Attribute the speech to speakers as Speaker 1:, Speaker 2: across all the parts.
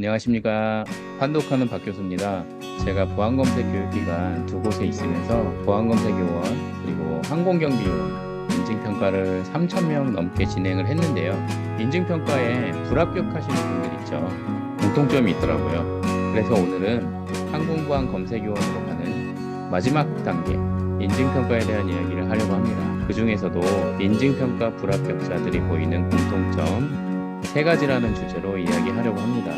Speaker 1: 안녕하십니까. 판독하는 박 교수입니다. 제가 보안검색 교육기관 두 곳에 있으면서 보안검색 요원 그리고 항공경비 요원 인증평가를 3,000명 넘게 진행을 했는데요. 인증평가에 불합격하시는 분들 있죠. 공통점이 있더라고요. 그래서 오늘은 항공보안 검색 요원으로 가는 마지막 단계 인증평가에 대한 이야기를 하려고 합니다. 그 중에서도 인증평가 불합격자들이 보이는 공통점 세 가지라는 주제로 이야기하려고 합니다.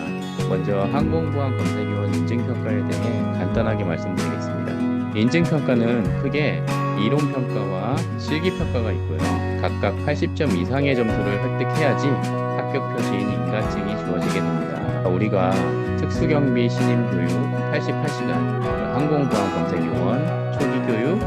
Speaker 1: 먼저 항공보안 검색요원 인증평가에 대해 간단하게 말씀드리겠습니다. 인증평가는 크게 이론평가와 실기평가가 있고요. 각각 80점 이상의 점수를 획득해야지 합격 표시인 인가증이 주어지게 됩니다. 우리가 특수경비 신임 교육 88시간, 항공보안 검색요원 초기 교육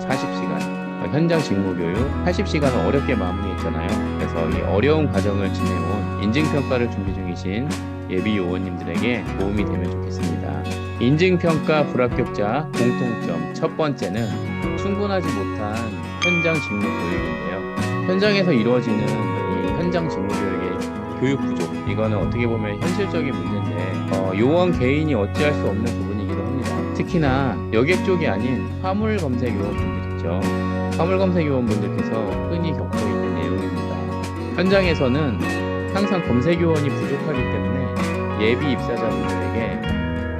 Speaker 1: 40시간, 현장 직무 교육 80시간을 어렵게 마무리했잖아요. 그래서 이 어려운 과정을 지내온 인증평가를 준비 중이신 예비 요원님들에게 도움이 되면 좋겠습니다. 인증평가 불합격자 공통점 첫 번째는 충분하지 못한 현장 직무 교육인데요. 현장에서 이루어지는 이 현장 직무 교육의 교육 부족 이거는 어떻게 보면 현실적인 문제인데 어, 요원 개인이 어찌할 수 없는 부분이기도 합니다. 특히나 여객 쪽이 아닌 화물 검색 요원분들 있죠. 화물 검색 요원분들께서 흔히 겪고 있는 내용입니다. 현장에서는 항상 검색 요원이 부족하기 때문에 예비 입사자분들에게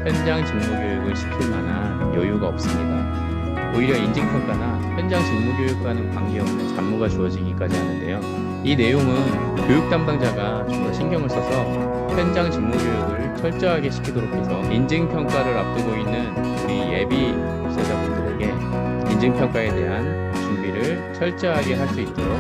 Speaker 1: 현장 직무 교육을 시킬 만한 여유가 없습니다. 오히려 인증평가나 현장 직무 교육과는 관계없는 잡무가 주어지기까지 하는데요. 이 내용은 교육 담당자가 좀 더 신경을 써서 현장 직무 교육을 철저하게 시키도록 해서 인증평가를 앞두고 있는 우리 예비 입사자분들에게 인증평가에 대한 준비를 철저하게 할 수 있도록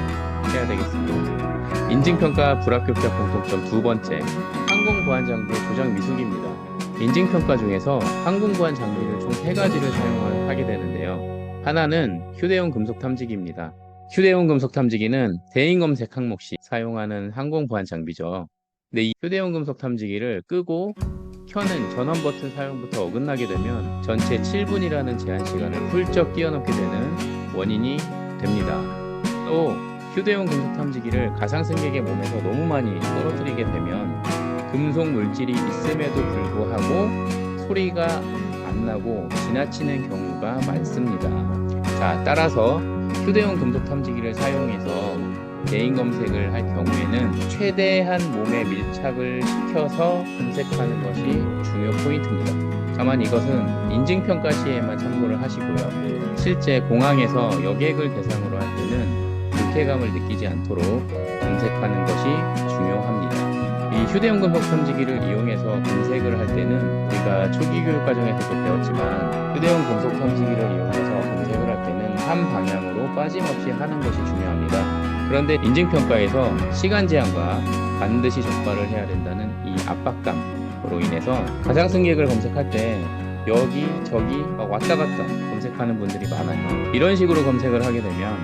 Speaker 1: 해야 되겠습니다. 인증평가 불합격자 공통점 두 번째, 항공보안 장비의 조작 미숙입니다. 인증평가 중에서 항공보안 장비를 총 세 가지를 사용하게 되는데요. 하나는 휴대용 금속 탐지기입니다. 휴대용 금속 탐지기는 대인 검색 항목 시 사용하는 항공보안 장비죠. 근데 이 휴대용 금속 탐지기를 끄고 켜는 전원 버튼 사용부터 어긋나게 되면 전체 7분이라는 제한 시간을 훌쩍 뛰어넘게 되는 원인이 됩니다. 또 휴대용 금속 탐지기를 가상 승객의 몸에서 너무 많이 떨어뜨리게 되면 금속 물질이 있음에도 불구하고 소리가 안 나고 지나치는 경우가 많습니다. 자, 따라서 휴대용 금속 탐지기를 사용해서 개인 검색을 할 경우에는 최대한 몸에 밀착을 시켜서 검색하는 것이 중요 포인트입니다. 다만 이것은 인증평가 시에만 참고를 하시고요. 실제 공항에서 여객을 대상으로 할 때는 불쾌감을 느끼지 않도록 검색하는 것이 중요합니다. 이 휴대용 금속 탐지기를 이용해서 검색을 할 때는 우리가 초기 교육 과정에서도 배웠지만 휴대용 금속 탐지기를 이용해서 검색을 할 때는 한 방향으로 빠짐없이 하는 것이 중요합니다. 그런데 인증평가에서 시간 제한과 반드시 적발을 해야 된다는 이 압박감 으로 인해서 가상 승객을 검색할 때 여기 저기 막 왔다 갔다 검색하는 분들이 많아요. 이런 식으로 검색을 하게 되면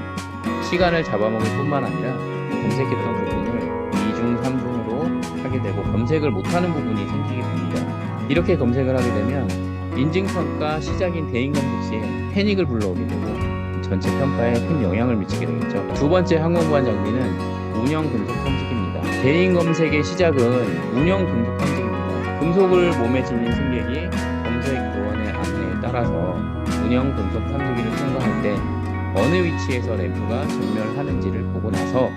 Speaker 1: 시간을 잡아먹을 뿐만 아니라 검색했던 부분을 2중, 3중으로 하게 되고 검색을 못하는 부분이 생기게 됩니다. 이렇게 검색을 하게 되면 인증평가 시작인 대인 검색 시에 패닉을 불러오게 되고 전체 평가에 큰 영향을 미치게 되겠죠. 두 번째 항공보안 장비는 운영 금속 탐지기입니다. 대인 검색의 시작은 운영 금속 탐지기입니다. 금속을 몸에 지닌 승객이 검색 요원의 안내에 따라서 운영 금속 탐지기를 통과할 때 어느 위치에서 램프가 전멸하는지를 보고 나서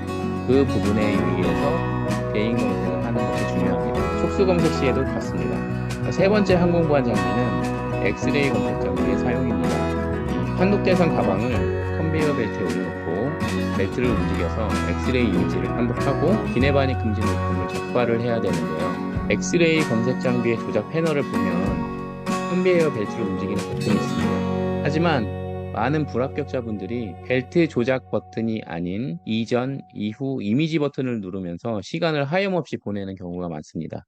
Speaker 1: 그 부분에 유의해서 대인 검색을 하는 것이 중요합니다. 촉수 검색 시에도 같습니다. 세 번째 항공보안 장비는 엑스레이 검색 장비의 사용입니다. 한국 대상 가방을 컨베이어 벨트에 올려놓고 벨트를 움직여서 엑스레이 이미지를 판독하고 기내반입 금지 물품을 적발을 해야 되는데요. 엑스레이 검색 장비의 조작 패널을 보면 컨베이어 벨트를 움직이는 버튼이 있습니다. 하지만 많은 불합격자분들이 벨트 조작 버튼이 아닌 이전, 이후 이미지 버튼을 누르면서 시간을 하염없이 보내는 경우가 많습니다.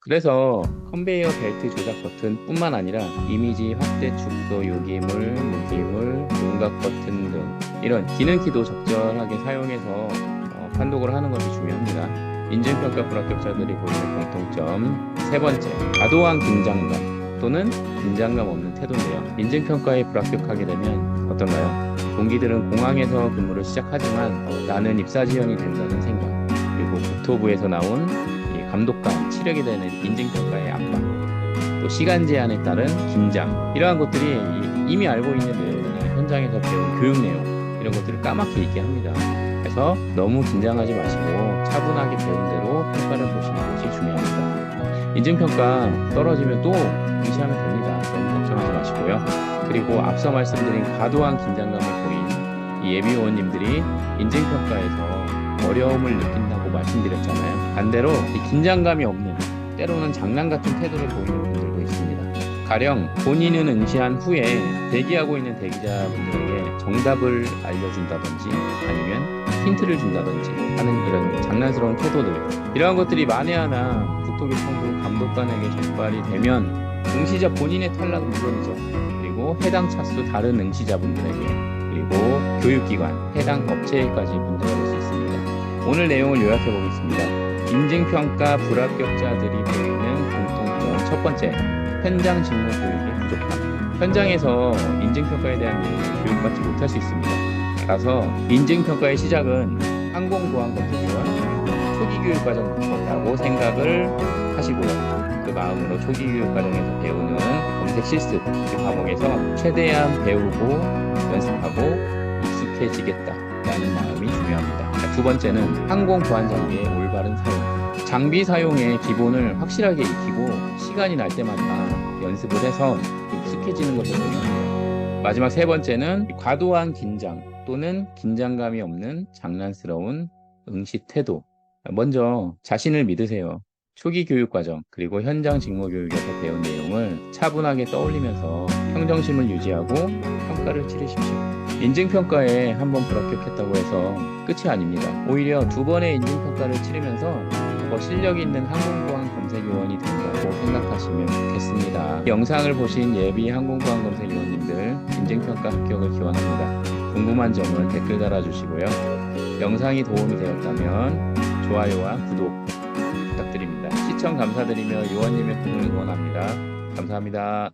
Speaker 1: 그래서 컨베이어 벨트 조작 버튼 뿐만 아니라 이미지 확대 축소 요기물, 무기물, 윤곽 버튼 등 이런 기능키도 적절하게 사용해서 어, 판독을 하는 것이 중요합니다. 인증평가 불합격자들이 보이는 공통점 세 번째, 과도한 긴장감 또는 긴장감 없는 태도인데요. 인증평가에 불합격하게 되면 어떤가요? 동기들은 공항에서 근무를 시작하지만 어, 나는 입사 지원이 된다는 생각 그리고 국토부에서 나온 이 감독감, 치르게 되는 인증평가의 압박, 또 시간 제한에 따른 긴장 이러한 것들이 이- 이미 알고 있는 내용이나 현장에서 배운 교육 내용 이런 것들을 까맣게 잊게 합니다. 그래서 너무 긴장하지 마시고 차분하게 배운 대로 평가를 보시는 것이 중요합니다. 인증평가 떨어지면 또 응시하면 됩니다. 너무 걱정하지 마시고요. 그리고 앞서 말씀드린 과도한 긴장감을 보인 이 예비원님들이 인증평가에서 어려움을 느낀다고 말씀드렸잖아요. 반대로 이 긴장감이 없는 때로는 장난 같은 태도를 보이는 분들도 있습니다. 가령 본인은 응시한 후에 대기하고 있는 대기자분들에게 정답을 알려준다든지 아니면 힌트를 준다든지 하는 이런 장난스러운 태도들 이러한 것들이 만에 하나 국토교통부 감독관에게 적발이 되면 응시자 본인의 탈락은 물론이죠. 그리고 해당 차수 다른 응시자분들에게 그리고 교육기관, 해당 업체에까지 문제가 될 수 있습니다. 오늘 내용을 요약해 보겠습니다. 인증평가 불합격자들이 보이는 공통점 첫 번째, 현장 직무 교육의 부족함. 현장에서 인증평가에 대한 내용을 교육받지 못할 수 있습니다. 따라서 인증평가의 시작은 항공보안검색위원 초기 교육 과정부터라고 생각을 하시고요. 그 마음으로 초기 교육 과정에서 배우는 검색 실습 그 과목에서 최대한 배우고 연습하고 익숙해지겠다라는 마음이 중요합니다. 자, 두 번째는 항공 보안 장비의 올바른 사용. 장비 사용의 기본을 확실하게 익히고 시간이 날 때마다 연습을 해서 익숙해지는 것을 중요합니다. 마지막 세 번째는 과도한 긴장 또는 긴장감이 없는 장난스러운 응시 태도. 먼저 자신을 믿으세요. 초기 교육 과정 그리고 현장 직무 교육에서 배운 내용을 차분하게 떠올리면서 평정심을 유지하고 평가를 치르십시오. 인증평가에 한 번 불합격했다고 해서 끝이 아닙니다. 오히려 두 번의 인증평가를 치르면서 더 실력 있는 항공보안 검색위원이 된다고 생각하시면 좋겠습니다. 영상을 보신 예비 항공보안 검색위원님들 인증평가 합격을 기원합니다. 궁금한 점을 댓글 달아주시고요. 영상이 도움이 되었다면 좋아요와 구독 부탁드립니다. 시청 감사드리며 요원님의 꿈을 응원합니다. 감사합니다.